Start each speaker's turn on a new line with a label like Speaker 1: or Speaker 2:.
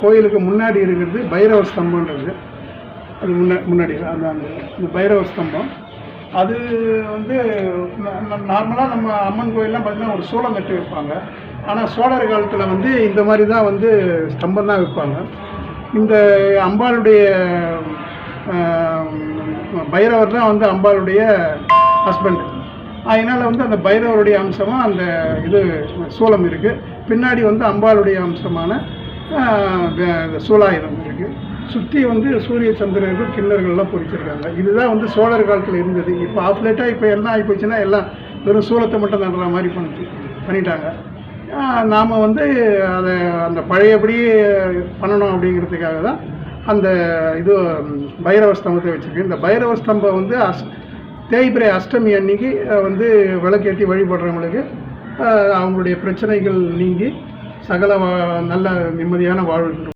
Speaker 1: கோயிலுக்கு முன்னாடி இருக்கிறது பைரவ ஸ்தம்பம்ன்றது. அது முன்னா முன்னாடி அந்த அந்த இந்த ஸ்தம்பம். அது வந்து நார்மலாக நம்ம அம்மன் கோயிலெலாம் பார்த்திங்கன்னா ஒரு சூளம் கட்டி வைப்பாங்க. ஆனால் சோழர் காலத்தில் வந்து இந்த மாதிரி தான் வந்து ஸ்தம்பம் தான் வைப்பாங்க. இந்த அம்பாளுடைய பைரவர் தான் வந்து அம்பாளுடைய ஹஸ்பண்ட் அதனால் வந்து அந்த பைரவருடைய அம்சமாக அந்த இது சோளம் இருக்குது பின்னாடி வந்து அம்பாளுடைய அம்சமான சூலாயுதம் இருக்குது சுற்றி வந்து சூரிய சந்திரர்கள் கிண்ணர்கள்லாம் பொறிச்சிருக்காங்க. இதுதான் வந்து சோழர் காலத்தில் இருந்தது. இப்போ ஆஃப் லேட்டாக இப்போ என்ன ஆகி போச்சுன்னா எல்லாம் வெறும் சூளத்தை மட்டும் நடுற மாதிரி பண்ணி பண்ணிட்டாங்க. நாம் வந்து அதை அந்த பழையபடி பண்ணணும் அப்படிங்கிறதுக்காக தான் அந்த இது பைரவ ஸ்தம்பத்தை வச்சுருக்கு இந்த பைரவ ஸ்தம்பம் வந்து அஸ் தேய்பிரை அஷ்டமி அன்னைக்கு வந்து விளக்கேற்றி வழிபடுறவங்களுக்கு அவங்களுடைய பிரச்சனைகள் நீங்கி சகல நல்ல நிம்மதியான வாழ்வு